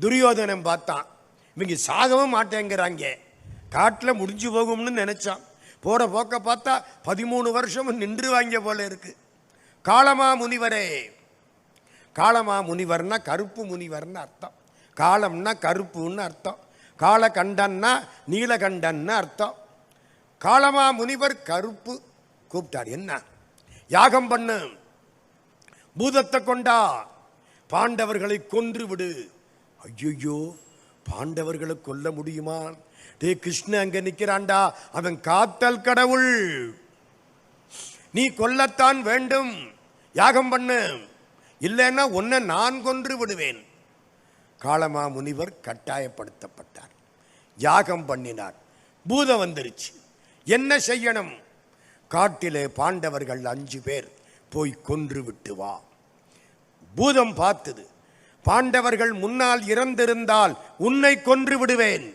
துரியோதனன் பார்த்தான். இவங்க சாகவும் மாட்டேங்கிறாங்க. காட்டில் முடிஞ்சு போகும்னு நினச்சான். போகிற போக்க பார்த்தா பதிமூணு வருஷமும் நின்றுவாங்க போல இருக்கு. காலமா முனிவரே. காலமா முனிவர்னா கருப்பு முனிவர்னு அர்த்தம். காலம்னா கருப்புன்னு அர்த்தம். காலகண்டன்னா நீலகண்டன்னு அர்த்தம். காலமா முனிவர் கருப்பு. கூப்பிட்டார் என்ன? யாகம் பண்ணு. பூதத்தை கொண்டா. பாண்டவர்களை கொன்று விடு ஐயோ பாண்டவர்களை கொல்ல முடியுமா? டே கிருஷ்ண அங்க நிற்கிறாண்டா அவன் காத்தல் கடவுள். நீ கொல்லத்தான் வேண்டும். யாகம் பண்ணு. இல்லைன்னா உன்னை நான் கொன்று விடுவேன். காளமா முனிவர் கட்டாயப்படுத்தப்பட்டார். யாகம் பண்ணினார். பூதம் வந்துருச்சு. என்ன செய்யணும்? காட்டிலே பாண்டவர்கள் அஞ்சு பேர் போய் கொன்று விட்டு வா. பூதம் பார்த்தது. பாண்டவர்கள் முன்னால் இறந்திருந்தால் உன்னை கொன்று விடுவேன்.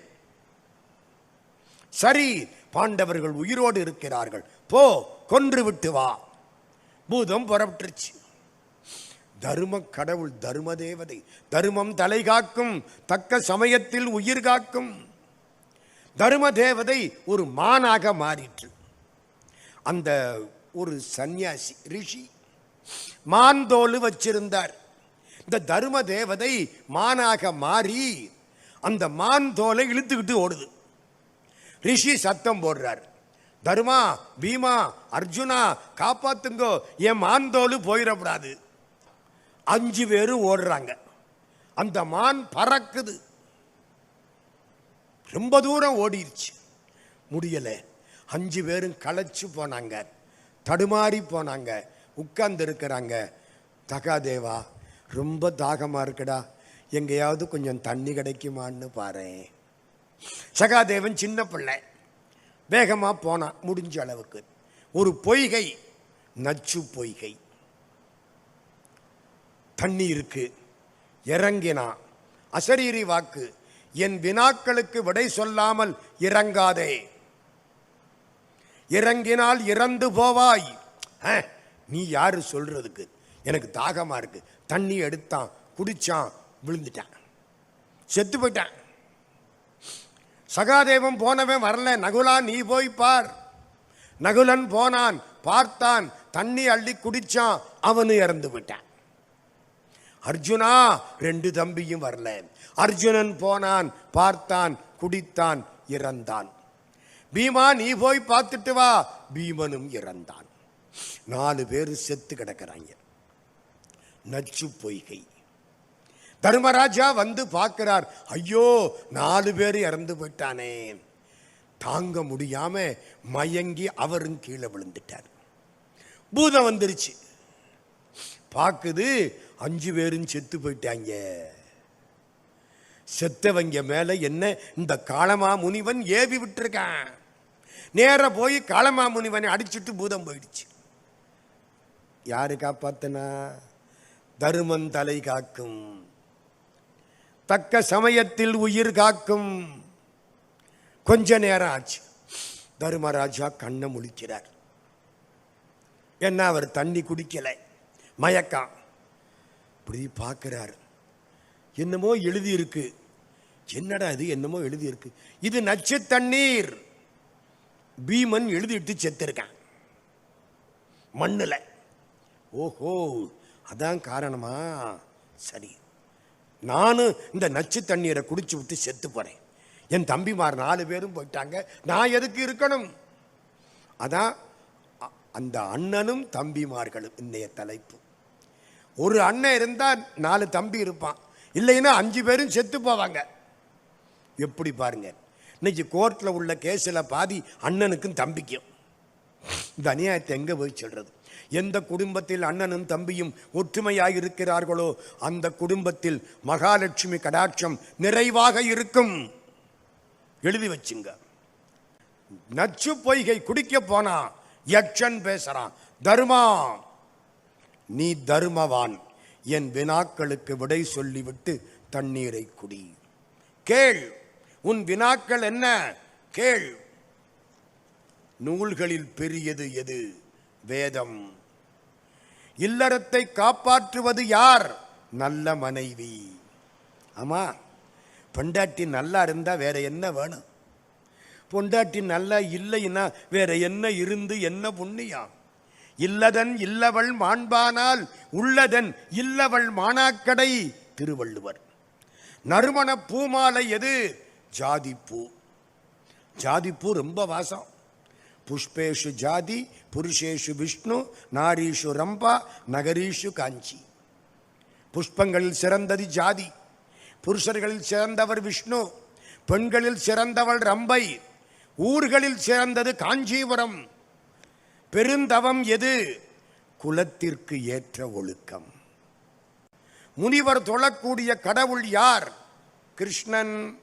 சரி பாண்டவர்கள் உயிரோடு இருக்கிறார்கள். போ கொன்று விட்டு வா. பூதம் புறப்பட்டுருச்சு. தர்ம கடவுள் தர்ம தேவதை தர்மம் தலை காக்கும் தக்க சமயத்தில் உயிர் காக்கும். தர்ம தேவதை ஒரு மானாக மாறிற்று. அந்த ஒரு சந்நியாசி ரிஷி மான்தோல் வச்சிருந்தார். இந்த தர்ம தேவதை மானாக மாறி அந்த மான் தோலை இழுத்துக்கிட்டு ஓடுது. ரிஷி சத்தம் போடுறார். தர்மா பீமா அர்ஜுனா காப்பாத்துங்கோ என் மான் தோல் போயிடக்கூடாது. அஞ்சு பேரும் ஓடுறாங்க. அந்த மான் பறக்குது. ரொம்ப தூரம் ஓடிடுச்சு முடியலை. அஞ்சு பேரும் களைச்சு போனாங்க. தடுமாறி போனாங்க. உட்கார்ந்து இருக்கிறாங்க. தகாதேவா ரொம்ப தாகமாக இருக்குடா. எங்கேயாவது கொஞ்சம் தண்ணி கிடைக்குமான்னு பாரு சகாதேவன் சின்ன பிள்ளை. வேகமாக போனான் முடிஞ்ச அளவுக்கு. ஒரு பொய்கை நச்சு பொய்கை. தண்ணி இருக்கு. இறங்கினா அசரீரி வாக்கு என் வினாக்களுக்கு விடை சொல்லாமல் இறங்காதே. இறங்கினால் இறந்து போவாய். ஆ, நீ யாரு சொல்றதுக்கு? எனக்கு தாகமாக இருக்குது தண்ணி எடுத்தான் குடித்தான் விழுந்துட்டான். செத்து போயிட்டான். சகாதேவன் போனவன் வரல நகுலா நீ போய் பார். நகுலன் போனான் பார்த்தான் தண்ணி அள்ளி குடிச்சான் அவனு இறந்து விட்டான். அர்ஜுனா ரெண்டு தம்பியும் வரல. அர்ஜுனன் போனான் பார்த்தான் குடித்தான் இறந்தான். பீமா நீ போய் பார்த்துட்டு வா. பீமனும் இறந்தான். நாலு பேர் செத்து கிடக்கிறாங்க. நச்சு பொய்கை. தர்மராஜா வந்து பார்க்கிறார் ஐயோ நாலு பேர் இறந்து போயிட்டானே. தாங்க முடியாம மயங்கி அவரும் கீழே விழுந்துட்டார். பூதம் வந்துருச்சு. பார்க்குது அஞ்சு பேரும் செத்து போயிட்டாங்க. செத்தவங்க மேல என்ன இந்த காளமா முனிவன் ஏவி விட்டுருக்கான்? நேர போய் காளமா முனிவனை அடிச்சுட்டு பூதம் போயிடுச்சு. யாரு காப்பாத்தனா? தருமன் தலை காக்கும். தக்க சமயத்தில் உயிர் காக்கும். கொஞ்ச நேரம் ஆச்சு. தர்மராஜா கண்ணை முழிக்கிறார். என்ன அவர் தண்ணி குடிக்கலை? மயக்கம். இப்படி பார்க்கிறார். என்னமோ எழுதியிருக்கு. என்னடா இது? என்னமோ எழுதியிருக்கு. இது நச்சு தண்ணீர். பீமன் எழுதிட்டு செத்திருக்கான். மண்ணில். ஓஹோ. அதான் காரணமா? சரி. நானும் இந்த நச்சு தண்ணீரை குடிச்சு விட்டு செத்து போறேன். என் தம்பிமார் நாலு பேரும் போயிட்டாங்க. நான் எதுக்கு இருக்கணும்? அதான் அந்த அண்ணனும் தம்பிமார்களும் இன்னைய தலைப்பு. ஒரு அண்ணன் இருந்தால் நாலு தம்பி இருப்பான். இல்லைன்னா அஞ்சு பேரும் செத்து போவாங்க. எப்படி பாருங்க. இன்னைக்கு கோர்ட்டில் உள்ள கேஸில் பாதி அண்ணனுக்கும் தம்பிக்கும். இந்த அநியாயத்தை எங்கே போய் சொல்கிறது எந்த குடும்பத்தில் அண்ணனும் தம்பியும் ஒற்றுமையாக இருக்கிறார்களோ அந்த குடும்பத்தில் மகாலட்சுமி கடாட்சம் நிறைவாக இருக்கும். எழுதி வச்சுங்க. நச்சு பொய்கை குடிக்க போனா யக்ஷன் பேசுறான் தர்மா? நீ தர்மவான். என் வினாக்களுக்கு விடை சொல்லிவிட்டு தண்ணீரை குடி. கேள். உன் வினாக்கள் என்ன? கேள். நூல்களில் பெரியது எது? வேதம். இல்லறத்தை காப்பாற்றுவது யார்? நல்ல மனைவி. ஆமா பொண்டாட்டி நல்லா இருந்தா வேற என்ன வேணும்? பொண்டாட்டி நல்லா இல்லைன்னா வேற என்ன இருந்து என்ன புண்ணியம்? இல்லதன் இல்லவள் மாண்பானால் உள்ளதன் இல்லவள் மானாக்கடை திருவள்ளுவர். நறுமண பூமாலை எது? ஜாதிப்பூ. ஜாதிப்பூ ரொம்ப வாசம். புஷ்பேஷு ஜாதி புருஷேஷு விஷ்ணு நாரீஷு ரம்பா நகரீஷு காஞ்சி புஷ்பங்களில் சிறந்தது ஜாதி புருஷர்களில் சிறந்தவர் விஷ்ணு பெண்களில் சிறந்தவள் ரம்பை ஊர்களில் சிறந்தது காஞ்சிபுரம். பெருந்தவம் எது? குலத்திற்கு ஏற்ற ஒழுக்கம். முனிவர் தொழக்கூடிய கடவுள் யார்? கிருஷ்ணன்.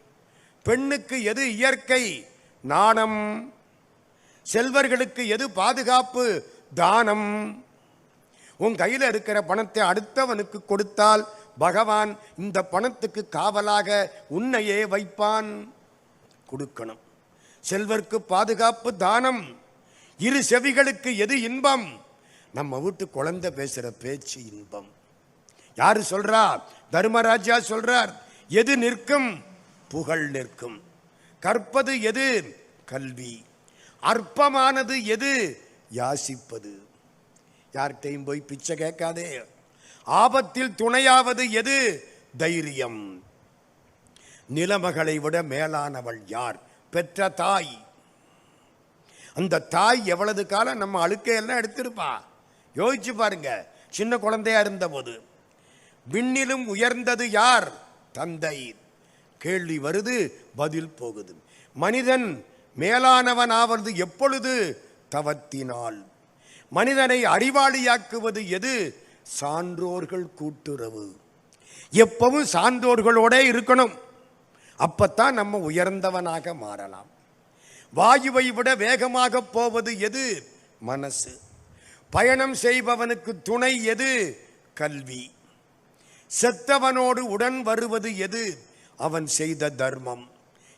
பெண்ணுக்கு எது இயற்கை? நாணம். செல்வர்களுக்கு எது பாதுகாப்பு? தானம். உன் கையில் இருக்கிற பணத்தை அடுத்தவனுக்கு கொடுத்தால் பகவான் இந்த பணத்துக்கு காவலாக உன்னையே வைப்பான். கொடுக்கணும். செல்வர்க்கு பாதுகாப்பு தானம். இரு செவிகளுக்கு எது இன்பம்? நம்ம வீட்டு குழந்தை பேசுகிற பேச்சு இன்பம். யார் சொல்றா? தர்மராஜா சொல்றார். எது நிற்கும்? புகழ் நிற்கும். கற்பது எது? கல்வி. அற்பமானது எது? யாசிப்பது. யார்கிட்டையும் போய் பிச்சை கேட்காதே. ஆபத்தில் துணையாவது எது? தைரியம். நிலமகளை விட மேலானவள் யார்? பெற்ற தாய். அந்த தாய் எவ்வளவு காலம் நம்ம அழுக்கையெல்லாம் எடுத்திருப்பா. யோசிச்சு பாருங்க. சின்ன குழந்தையா இருந்தபோது. விண்ணிலும் உயர்ந்தது யார்? தந்தை. கேள்வி வருது பதில் போகுது. மனிதன் மேலானவன் ஆவது எப்பொழுது? தவத்தினால். மனிதனை அறிவாளியாக்குவது எது? சான்றோர்கள் கூட்டுறவு. எப்பவும் சான்றோர்களோட இருக்கணும். அப்பத்தான் நம்ம உயர்ந்தவனாக மாறலாம். வாயுவை விட வேகமாக போவது எது? மனசு. பயணம் செய்பவனுக்கு துணை எது? கல்வி. செத்தவனோடு உடன் வருவது எது? அவன் செய்த தர்மம்.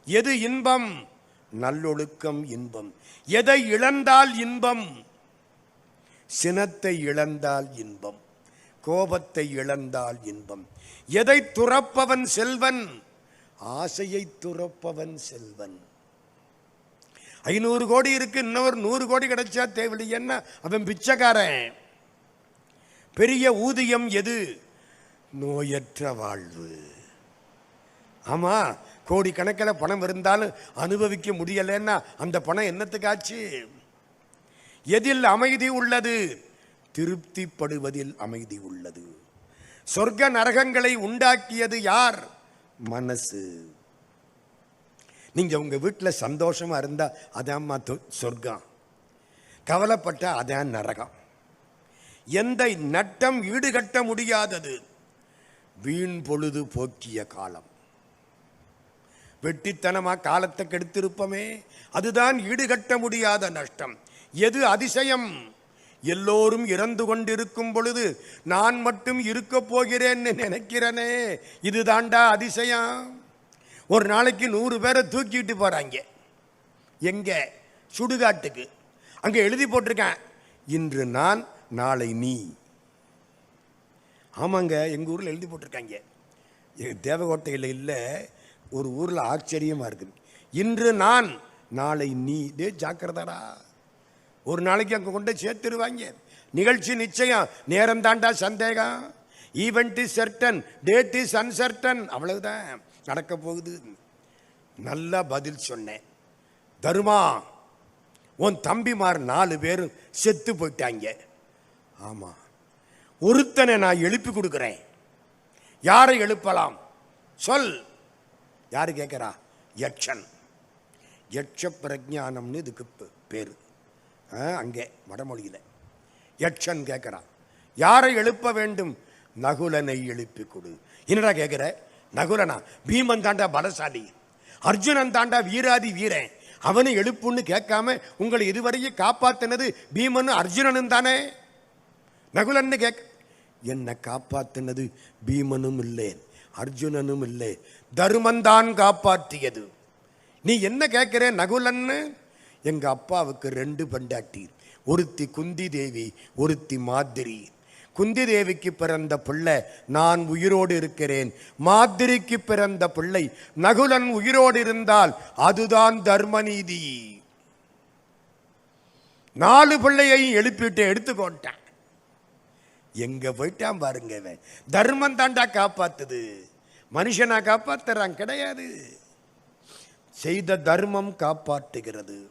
எது இன்பம்? நல்லொழுக்கம் இன்பம். எதை இழந்தால் இன்பம்? சினத்தை இழந்தால் இன்பம். கோபத்தை இழந்தால் இன்பம். எதை துறப்பவன் செல்வன்? ஆசையை துறப்பவன் செல்வன். ஐநூறு கோடி இருக்கு இன்னொரு நூறு கோடி கிடைச்சா தேவையில்லைன்னா அவன் பிச்சைக்காரன். பெரிய ஊதியம் எது? நோயற்ற வாழ்வு. ஆமா கோடிக்கணக்கில் பணம் இருந்தாலும் அனுபவிக்க முடியலைன்னா அந்த பணம் என்னத்துக்காச்சு? எதில் அமைதி உள்ளது? திருப்திப்படுவதில் அமைதி உள்ளது. சொர்க்க நரகங்களை உண்டாக்கியது யார்? மனசு. நீங்க உங்க வீட்டில் சந்தோஷமா இருந்தா அதாம்மா சொர்க்கம். கவலைப்பட்ட அதான் நரகம். எந்த நட்டம் ஈடுகட்ட முடியாதது. வீண் பொழுது போக்கிய காலம். வெட்டித்தனமாக காலத்தை கெடுத்திருப்போமே. அதுதான் ஈடுகட்ட முடியாத நஷ்டம். எது அதிசயம்? எல்லோரும் இறந்து கொண்டிருக்கும் பொழுது நான் மட்டும் இருக்க போகிறேன்னு நினைக்கிறனே. இதுதாண்டா அதிசயம். ஒரு நாளைக்கு நூறு பேரை தூக்கிட்டு போகிறாங்க எங்கே? சுடுகாட்டுக்கு. அங்கே எழுதி போட்டிருக்கேன். இன்று நான் நாளை நீ. ஆமாங்க எங்கள் ஊரில் எழுதி போட்டிருக்காங்க. தேவகோட்டையில் இல்லை. ஒரு ஊரில் ஆச்சரியமாக இருக்குது. இன்று நான் நாளை நீ. டே ஜாக்கிரதாடா. ஒரு நாளைக்கு அங்கே கொண்டு சேர்த்துருவாங்க. நிகழ்ச்சி நிச்சயம். நேரம் தாண்டா சந்தேகம். Event is certain date is uncertain அவ்வளவுதான். நடக்க போகுது. நல்ல பதில் சொன்னேன். தருமா? உன் தம்பிமார் நாலு பேரும் செத்து போயிட்டாங்க. ஆமாம் ஒருத்தனை நான் எழுப்பி கொடுக்குறேன். யாரை எழுப்பலாம்? சொல். யார் கேட்குறா யக்ஷன். யக்ஷ பிரஜானம்னு இதுக்கு பேர். ஆ, அங்கே வடமொழியில். யட்சன் கேட்குறான் யாரை எழுப்ப வேண்டும்? நகுலனை எழுப்பி கொடு. என்னடா கேட்குற நகுலனா? பீமன் தாண்டா பலசாலி. அர்ஜுனன் தாண்டா வீராதி வீரன். அவனை எழுப்புன்னு கேட்காம உங்களை இதுவரையும் காப்பாத்தினது பீமன் அர்ஜுனனும் தானே? நகுலன்னு கேட்க என்னை காப்பாத்தினது பீமனும் இல்லை அர்ஜுனனும் இல்லை தருமந்தான் காப்பாற்றியது. நீ என்ன கேட்குற நகுலன்னு? எங்க அப்பாவுக்கு ரெண்டு பெண்டாட்டி. ஒருத்தி குந்தி தேவி ஒருத்தி மாதிரி குந்தி தேவிக்கு பிறந்த பிள்ளை நான் உயிரோடு இருக்கிறேன். மாதிரிக்கு பிறந்த பிள்ளை நகுலன் உயிரோடு இருந்தால் அதுதான் தர்மநீதி. நாலு பிள்ளையையும் எழுப்பிட்டு எடுத்துக்கொண்டேன். எங்க போயிட்டான் பாருங்க இவன். தர்மம் தாண்டா காப்பாத்துது. மனுஷனா காப்பாத்துறான் கிடையாது. செய்த தர்மம் காப்பாற்றுகிறது.